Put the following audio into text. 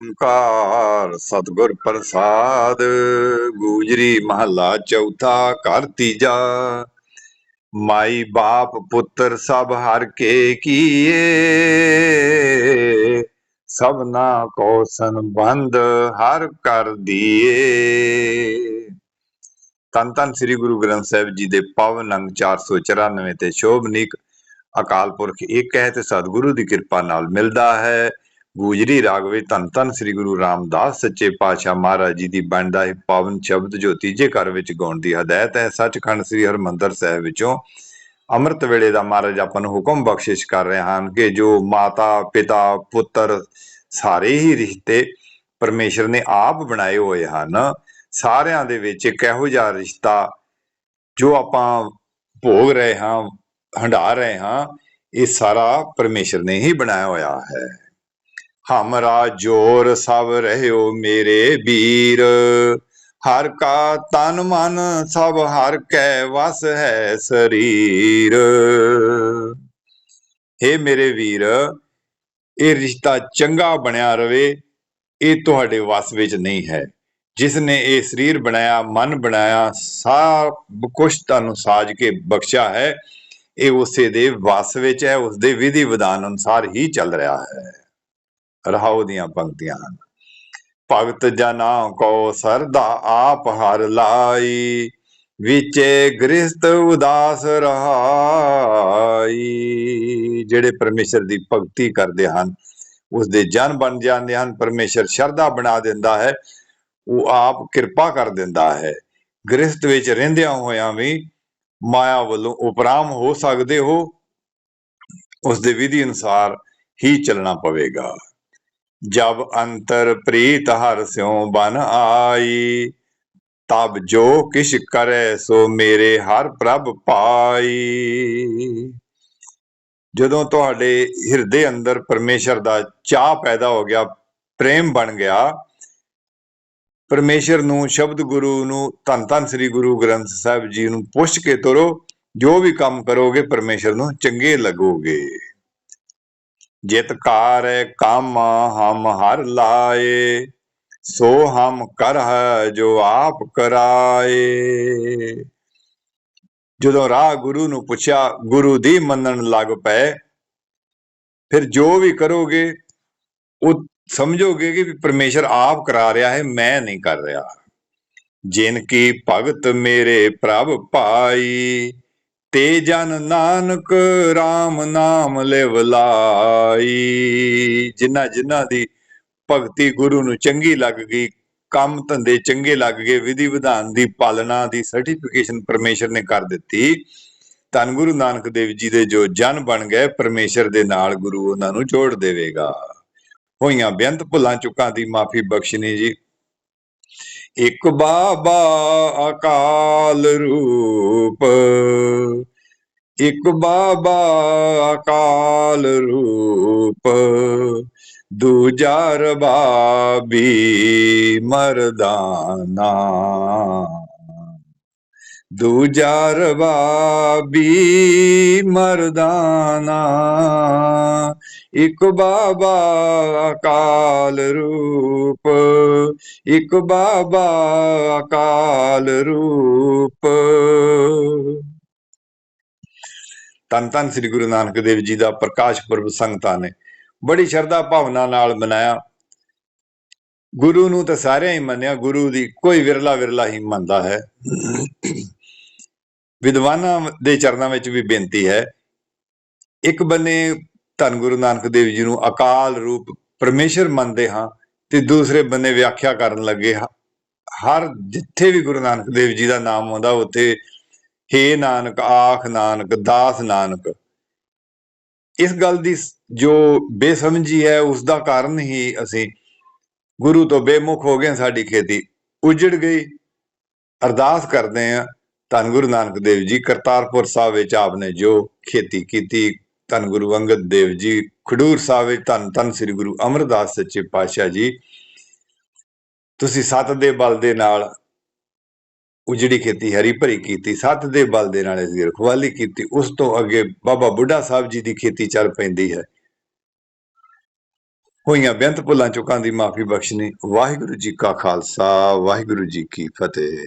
ਓੰਕਾਰ, ਸਤਿਗੁਰ ਪ੍ਰਸਾਦ, ਗੂਜਰੀ ਮਹੱਲਾ ਚੌਥਾ, ਘਰ ਤੀਜਾ। ਮਾਈ ਬਾਪ ਪੁੱਤਰ ਸਭ ਹਰ ਕੇ ਕੀਏ, ਸਭਨਾ ਕੋ ਸੰਬੰਧ ਹਰ ਕਰ ਦੀਏ। ਤਨ ਤਨ ਸ੍ਰੀ ਗੁਰੂ ਗ੍ਰੰਥ ਸਾਹਿਬ ਜੀ ਦੇ ਪਾਵਨ ਅੰਗ 494 ਤੇ ਸ਼ੋਭਨੀਕ ਅਕਾਲ ਪੁਰਖ ਇੱਕ ਹੈ ਤੇ ਸਤਿਗੁਰੂ ਦੀ ਕਿਰਪਾ ਨਾਲ ਮਿਲਦਾ ਹੈ। ਗੂਜਰੀ ਰਾਗ ਵਿੱਚ ਧੰਨ ਧੰਨ ਸ੍ਰੀ ਗੁਰੂ ਰਾਮਦਾਸ ਸੱਚੇ ਪਾਤਸ਼ਾਹ ਮਹਾਰਾਜ ਜੀ ਦੀ ਬਣਦਾ ਇਹ ਪਾਵਨ ਸ਼ਬਦ ਜੋ ਤੀਜੇ ਘਰ ਵਿੱਚ ਗਾਉਣ ਦੀ ਹਦਾਇਤ ਹੈ, ਸੱਚਖੰਡ ਸ੍ਰੀ ਹਰਮੰਦਰ ਸਾਹਿਬ ਵਿੱਚੋਂ ਅੰਮ੍ਰਿਤ ਵੇਲੇ ਦਾ ਮਹਾਰਾਜ ਆਪਾਂ ਨੂੰ ਹੁਕਮ ਬਖਸ਼ਿਸ਼ ਕਰ ਰਹੇ ਹਨ ਕਿ ਜੋ ਮਾਤਾ, ਪਿਤਾ, ਪੁੱਤਰ ਸਾਰੇ ਹੀ ਰਿਸ਼ਤੇ ਪਰਮੇਸ਼ਰ ਨੇ ਆਪ ਬਣਾਏ ਹੋਏ ਹਨ। ਸਾਰਿਆਂ ਦੇ ਵਿੱਚ ਇੱਕ ਇਹੋ ਜਿਹਾ ਰਿਸ਼ਤਾ ਜੋ ਆਪਾਂ ਭੋਗ ਰਹੇ ਹਾਂ ਹੰਡਾ ਰਹੇ ਹਾਂ, ਇਹ ਸਾਰਾ ਪਰਮੇਸ਼ਰ ਨੇ ਹੀ ਬਣਾਇਆ ਹੋਇਆ ਹੈ। ਹਮਰਾ ਜੋਰ ਸਭ ਰਹਿਓ ਮੇਰੇ ਵੀਰ। ਹਰ ਕਾ ਤਨ ਮਨ ਸਭ ਹਰ ਕੈ ਵਸ ਹੈ ਸਰੀਰ। हे ਮੇਰੇ ਵੀਰ, ਇਹ ਰਿਸ਼ਤਾ ਚੰਗਾ ਬਣਿਆ ਰਵੇ, ਇਹ ਤੁਹਾਡੇ ਵਸ ਵਿੱਚ ਨਹੀਂ ਹੈ। ਜਿਸ ਨੇ ਇਹ ਸਰੀਰ ਬਣਾਇਆ, ਮਨ ਬਣਾਇਆ, ਸਭ ਕੁਝ ਤੁਹਾਨੂੰ ਸਾਜ ਕੇ ਬਖਸ਼ਿਆ ਹੈ, ਇਹ ਉਸੇ ਦੇ ਵਸ ਵਿੱਚ ਹੈ ਉਸ ਦੇ ਵਿਧੀ ਵਿਧਾਨ ਅਨੁਸਾਰ ਹੀ ਚੱਲ ਰਿਹਾ ਹੈ। ਰਹਾਉ ਦੀਆਂ ਪੰਕਤੀਆਂ ਹਨ। ਭਗਤ ਜਨਾ ਕੋ ਸਰਦਾ ਆਪ ਹਰ ਲਾਈ, ਵਿਚੇ ਗ੍ਰਸਤ ਉਦਾਸ ਰਹਾਈ। ਜਿਹੜੇ ਪਰਮੇਸ਼ਰ ਦੀ ਭਗਤੀ ਕਰਦੇ ਹਨ ਉਸ ਦੇ ਜਨ ਬਣ ਜਾਂਦੇ ਹਨ, ਪਰਮੇਸ਼ਰ ਸ਼ਰਧਾ ਬਣਾ ਦਿੰਦਾ ਹੈ, ਉਹ ਆਪ ਕਿਰਪਾ ਕਰ ਦਿੰਦਾ ਹੈ। ਗ੍ਰਸਤ ਵਿੱਚ ਰਹਿੰਦਿਆਂ ਹੋਇਆਂ ਵੀ ਮਾਇਆ ਵੱਲੋਂ ਉਪਰਾਮ ਹੋ ਸਕਦੇ ਹੋ ਉਸ ਦੇ ਵਿਧੀ ਅਨੁਸਾਰ ਹੀ ਚੱਲਣਾ ਪਵੇਗਾ। ਜਬ ਅੰਤਰ ਪ੍ਰੀਤ ਹਰ ਸਿਉ ਬਨ ਆਈ, ਤਬ ਜੋ ਕਿਛ ਕਰੈ ਸੋ ਮੇਰੇ ਹਰ ਪ੍ਰਭ ਪਾਈ। ਜਦੋਂ ਤੁਹਾਡੇ ਹਿਰਦੇ ਅੰਦਰ ਪਰਮੇਸ਼ਰ ਦਾ ਚਾਹ ਪੈਦਾ ਹੋ ਗਿਆ, ਪ੍ਰੇਮ ਬਣ ਗਿਆ, ਪਰਮੇਸ਼ਰ ਨੂੰ ਸ਼ਬਦ ਗੁਰੂ ਨੂੰ ਧੰਨ ਧੰਨ ਸ੍ਰੀ ਗੁਰੂ ਗ੍ਰੰਥ ਸਾਹਿਬ ਜੀ ਨੂੰ ਪੁੱਛ ਕੇ ਤੁਰੋ, ਜੋ ਵੀ ਕੰਮ ਕਰੋਗੇ ਪਰਮੇਸ਼ਰ ਨੂੰ ਚੰਗੇ ਲੱਗੋਗੇ। ਜਿਤ ਕਾਰ ਕੰਮ ਹਮ ਹਰ ਲਾਏ, ਸੋ ਹਮ ਕਰ ਜੋ ਆਪ ਕਰਾਏ। ਜਦੋਂ ਰਾਹ ਗੁਰੂ ਨੂੰ ਪੁੱਛਿਆ, ਗੁਰੂ ਦੀ ਮੰਨਣ ਲੱਗ ਪਏ? ਫਿਰ ਜੋ ਵੀ ਕਰੋਗੇ, ਉਹ ਸਮਝੋਗੇ ਕਿ ਪਰਮੇਸ਼ਰ ਆਪ ਕਰਾ ਰਿਹਾ ਹੈ, ਮੈਂ ਨਹੀਂ ਕਰ ਰਿਹਾ। ਜਿਨ ਕੀ ਭਗਤ ਮੇਰੇ ਪ੍ਰਭ ਭਾਈ ਤੇ ਜਨ ਨਾਨਕ RAM ਨਾਮ ਲਿਵ ਜਿਨ੍ਹਾਂ ਜਿਨ੍ਹਾਂ ਦੀ ਭਗਤੀ ਗੁਰੂ ਨੂੰ ਚੰਗੀ ਲੱਗ ਗਈ, ਕੰਮ ਧੰਦੇ ਚੰਗੇ ਲੱਗ ਗਏ, ਵਿਧੀ ਵਿਧਾਨ ਦੀ ਪਾਲਣਾ ਦੀ ਸਰਟੀਫਿਕੇਸ਼ਨ ਪਰਮੇਸ਼ਰ ਨੇ ਕਰ ਦਿੱਤੀ। ਧੰਨ ਗੁਰੂ ਨਾਨਕ ਦੇਵ ਜੀ ਦੇ ਜੋ ਜਨ ਬਣ ਗਏ, ਪਰਮੇਸ਼ਰ ਦੇ ਨਾਲ ਗੁਰੂ ਉਹਨਾਂ ਨੂੰ ਜੋੜ ਦੇਵੇਗਾ। ਹੋਈਆਂ ਬੇਅੰਤ ਭੁੱਲਾਂ ਚੁੱਕਾਂ ਦੀ ਮਾਫੀ ਬਖਸ਼ਣੀ ਜੀ। ਇੱਕ ਬਾਬਾ ਅਕਾਲ ਰੂਪ ਇੱਕ ਬਾਬਾ ਅਕਾਲ ਰੂਪ ਦੂਜਾ ਰਬਾਬੀ ਮਰਦਾਨਾ। ਦੂਜਾ ਰਬਾਬੀ ਮਰਦਾਨਾ। ਇੱਕ ਬਾਬਾ ਅਕਾਲ ਰੂਪ, ਇੱਕ ਬਾਬਾ ਅਕਾਲ ਰੂਪ। ਤਨ ਤਨ ਸ੍ਰੀ ਗੁਰੂ ਨਾਨਕ ਦੇਵ ਜੀ ਦਾ ਪ੍ਰਕਾਸ਼ ਪੁਰਬ ਸੰਗਤਾਂ ਨੇ ਬੜੀ ਸ਼ਰਧਾ ਭਾਵਨਾ ਨਾਲ ਮਨਾਇਆ। ਗੁਰੂ ਨੂੰ ਤਾਂ ਸਾਰਿਆਂ ਹੀ ਮੰਨਿਆ, ਗੁਰੂ ਦੀ ਕੋਈ ਵਿਰਲਾ ਵਿਰਲਾ ਹੀ ਮੰਨਦਾ ਹੈ। ਵਿਦਵਾਨਾਂ ਦੇ ਚਰਨਾਂ ਵਿੱਚ ਵੀ ਬੇਨਤੀ ਹੈ, ਇੱਕ ਬੰਨੇ ਧੰਨ ਗੁਰੂ ਨਾਨਕ ਦੇਵ ਜੀ ਨੂੰ ਅਕਾਲ ਰੂਪ ਪਰਮੇਸ਼ਰ ਮੰਨਦੇ ਹਾਂ ਤੇ ਦੂਸਰੇ ਬੰਦੇ ਵਿਆਖਿਆ ਕਰਨ ਲੱਗੇ ਹਰ ਜਿੱਥੇ ਵੀ ਗੁਰੂ ਨਾਨਕ ਦੇਵ ਜੀ ਦਾ ਨਾਮ ਆਉਂਦਾ, ਉੱਥੇ ਹੇ ਨਾਨਕ, ਆਖ ਨਾਨਕ, ਦਾਸ ਨਾਨਕ। ਇਸ ਗੱਲ ਦੀ ਜੋ ਬੇਸਮਝੀ ਹੈ, ਉਸ ਦਾ ਕਾਰਨ ਹੀ ਅਸੀਂ ਗੁਰੂ ਤੋਂ ਬੇਮੁਖ ਹੋ ਗਏ ਸਾਡੀ ਖੇਤੀ। ਉਜੜ ਗਈ, ਅਰਦਾਸ ਕਰਦੇ ਆ ਧੰਨ ਗੁਰੂ ਨਾਨਕ ਦੇਵ ਜੀ, ਕਰਤਾਰਪੁਰ ਸਾਹਿਬ ਵਿੱਚ ਆਪਨੇ ਜੋ ਖੇਤੀ ਕੀਤੀ ਧੰਨ ਗੁਰੂ ਅੰਗਦ ਦੇਵ ਜੀ, ਖਡੂਰ ਸਾਹਿਬ ਵਿੱਚ ਧੰਨ ਧੰਨ ਸ੍ਰੀ ਗੁਰੂ ਅਮਰਦਾਸ ਸੱਚੇ ਪਾਤਸ਼ਾਹ ਜੀ। ਤੁਸੀਂ ਸੱਤ ਦੇ ਬਲ ਦੇ ਨਾਲ ਉਜੜੀ ਖੇਤੀ, ਹਰੀ ਭਰੀ ਕੀਤੀ, ਸੱਤ ਦੇ ਬਲ ਦੇ ਨਾਲ ਅਸੀਂ ਰਖਵਾਲੀ ਕੀਤੀ, ਉਸ ਤੋਂ ਅੱਗੇ ਬਾਬਾ ਬੁੱਢਾ ਸਾਹਿਬ ਜੀ ਦੀ ਖੇਤੀ ਚੱਲ ਪੈਂਦੀ ਹੈ। ਹੋਈਆਂ ਬੇਅੰਤ ਭੁੱਲਾਂ ਚੁੱਕਾਂ ਦੀ ਮਾਫੀ ਬਖਸ਼ਣੀ। ਵਾਹਿਗੁਰੂ ਜੀ ਕਾ ਖਾਲਸਾ, ਵਾਹਿਗੁਰੂ ਜੀ ਕੀ ਫਤਿਹ।